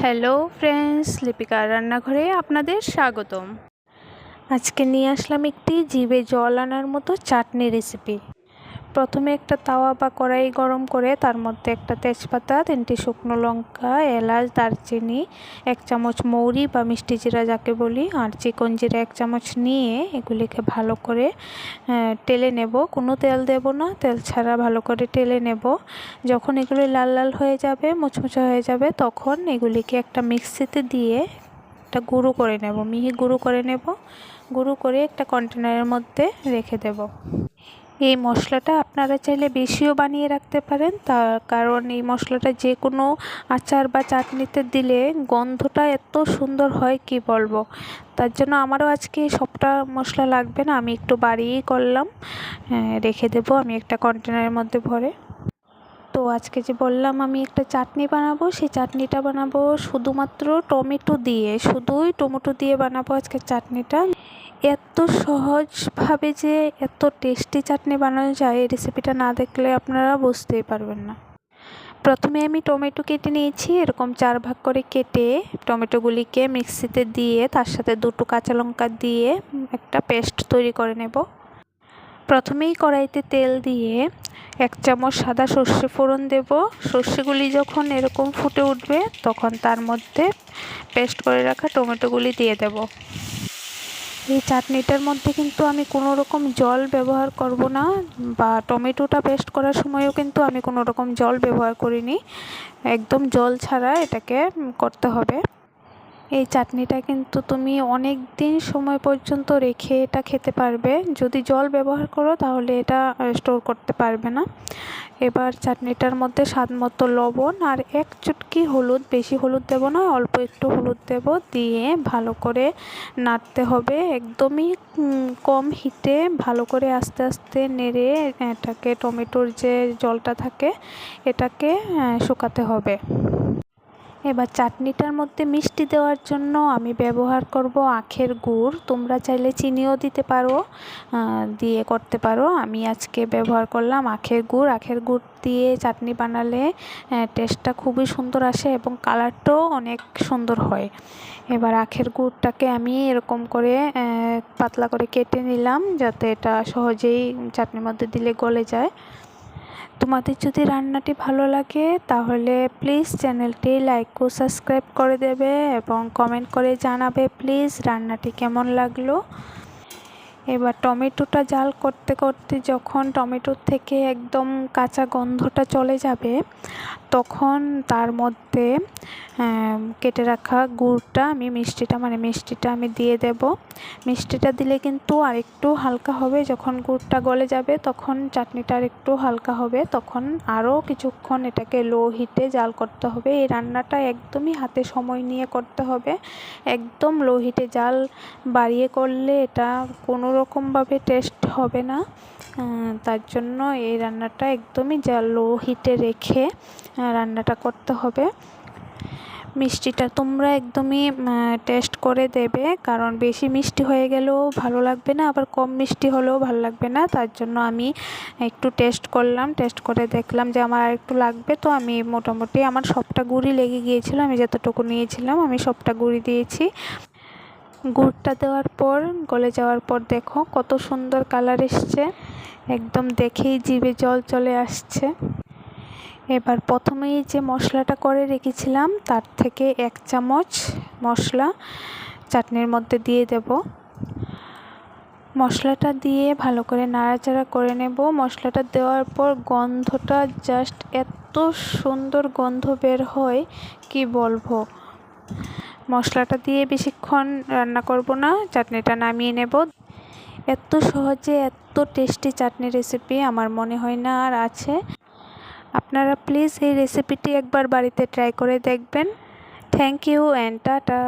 Hello friends লিপিকার রান্নাঘরে আপনাদের স্বাগতম। আজকে নিয়ে আসলাম একটি জিভে জল আনার মতো চাটনি রেসিপি প্রথমে একটা তাওয়া বা কড়াই গরম করে তার মধ্যে একটা তেজপাতা, তিনটি শুকনো লঙ্কা, এলাচ, দারচিনি, এক চামচ মৌরি বা মিষ্টি জিরা যাকে বলি, আর চিকন জিরা এক চামচ নিয়ে এগুলিকে ভালো করে টেলে নেব। কোনো তেল দেব না, তেল ছাড়া ভালো করে টেলে নেব। যখন এগুলি লাল লাল হয়ে যাবে, মুচমুচে হয়ে যাবে, তখন এগুলিকে একটা মিক্সিতে দিয়ে একটা গুঁড়ো করে নেব। মিহি গুঁড়ো করে নেব। গুঁড়ো করে একটা কন্টেনারের মধ্যে রেখে দেব। এই মশলাটা আপনারা চাইলে বেশিও বানিয়ে রাখতে পারেন। তার কারণ এই মশলাটা যে কোনো আচার বা চাটনিতে দিলে গন্ধটা এত সুন্দর হয়, কি বলব? তার জন্য আমারও আজকে সবটা মশলা লাগবে না, আমি একটু বাড়িয়েই করলাম। রেখে দেবো আমি একটা কন্টেনারের মধ্যে ভরে। তো আজকে যে বললাম আমি একটা চাটনি বানাবো, সেই চাটনিটা বানাবো শুধুমাত্র টমেটো দিয়ে। শুধুই টমেটো দিয়ে বানাবো আজকে চাটনিটা। এত সহজভাবে যে এত টেস্টি চাটনি বানানো যায়, এই রেসিপিটা না দেখলে আপনারা বুঝতেই পারবেন না। প্রথমে আমি টমেটো কেটে নিয়েছি, এরকম চার ভাগ করে কেটে টমেটোগুলিকে মিক্সিতে দিয়ে, তার সাথে দুটো কাঁচা লঙ্কা দিয়ে একটা পেস্ট তৈরি করে নেব। প্রথমেই কড়াইতে তেল দিয়ে এক চামচ সাদা সর্ষে ফোড়ন দেব। সর্ষেগুলি যখন এরকম ফুটে উঠবে, তখন তার মধ্যে পেস্ট করে রাখা টমেটোগুলি দিয়ে দেব। এই চাটনিটার মধ্যে কিন্তু আমি কোনো রকম জল ব্যবহার করব না বা টমেটোটা পেস্ট করার সময়ও কিন্তু আমি কোনো রকম জল ব্যবহার করিনি। একদম জল ছাড়া এটাকে করতে হবে। এই চাটনিটা কিন্তু তুমি অনেক দিন সময় পর্যন্ত রেখে এটা খেতে পারবে। যদি জল ব্যবহার করো তাহলে এটা স্টোর করতে পারবে না। এবার চাটনিটার মধ্যে স্বাদ মতো লবণ আর এক চুটকি হলুদ, বেশি হলুদ দেবো না, অল্প একটু হলুদ দেব দিয়ে ভালো করে নাড়তে হবে একদমই কম হিটে ভালো করে আস্তে আস্তে নেড়ে, এটাকে টমেটোর যে জলটা থাকে এটাকে শুকাতে হবে। এবার চাটনিটার মধ্যে মিষ্টি দেওয়ার জন্য আমি ব্যবহার করব আখের গুড়। তোমরা চাইলে চিনিও দিতে পারো দিয়ে করতে পারো। আমি আজকে ব্যবহার করলাম আখের গুড়। আখের গুড় দিয়ে চাটনি বানালে টেস্টটা খুবই সুন্দর আসে এবং কালারটাও অনেক সুন্দর হয়। এবার আখের গুড়টাকে আমি এরকম করে পাতলা করে কেটে নিলাম যাতে এটা সহজেই চাটনির মধ্যে দিলে গলে যায়। তোমাদের যদি রান্নাটি ভালো লাগে, তাহলে প্লিজ চ্যানেলটি লাইক ও সাবস্ক্রাইব করে দেবে এবং কমেন্ট করে জানাবে প্লিজ রান্নাটি কেমন লাগল। এবার টমেটোটা জাল করতে করতে যখন টমেটোর থেকে একদম কাঁচা গন্ধটা চলে যাবে, তখন তার মধ্যে কেটে রাখা গুড়টা আমি মিষ্টিটা মানে মিষ্টিটা আমি দিয়ে দেব। মিষ্টিটা দিলে কিন্তু আরেকটু হালকা হবে, যখন গুড়টা গলে যাবে তখন চাটনিটা আরেকটু হালকা হবে, তখন আরও কিছুক্ষণ এটাকে লো হিটে জাল করতে হবে। এই রান্নাটা একদমই হাতে সময় নিয়ে করতে হবে। একদম লো হিটে জাল বাড়িয়ে করলে এটা কোনো রকমভাবে টেস্ট হবে না। তার জন্য এই রান্নাটা একদমই যা লো হিটে রেখে রান্নাটা করতে হবে। মিষ্টিটা তোমরা একদমই টেস্ট করে দেবে, কারণ বেশি মিষ্টি হয়ে গেলেও ভালো লাগবে না, আবার কম মিষ্টি হলেও ভালো লাগবে না। তার জন্য আমি একটু টেস্ট করলাম টেস্ট করে দেখলাম যে আমার একটু লাগবে। তো আমি মোটামুটি আমার সবটা গুড়ি লেগে গিয়েছিল, আমি যতটুকু নিয়েছিলাম আমি সবটা গুড়ি দিয়েছি। গুড়টা দেওয়ার পর, গলে যাওয়ার পর দেখো কত সুন্দর কালার এসছে। একদম দেখেই জিভে জল চলে আসছে। এবার প্রথমেই যে মশলাটা করে রেখেছিলাম, তার থেকে এক চামচ মশলা চাটনির মধ্যে দিয়ে দেব। মশলাটা দিয়ে ভালো করে নাড়াচাড়া করে নেব। মশলাটা দেওয়ার পর গন্ধটা জাস্ট এত সুন্দর গন্ধ বের হয়, কি বলব? মশলাটা দিয়ে বেশিক্ষণ রান্না করব না, চাটনিটা নামিয়ে নেব। এত সহজে, এত টেস্টি চাটনি রেসিপি আমার মনে হয় না আর আছে। আপনারা প্লিজ এই রেসিপিটি একবার বাড়িতে ট্রাই করে দেখবেন। Thank you and tata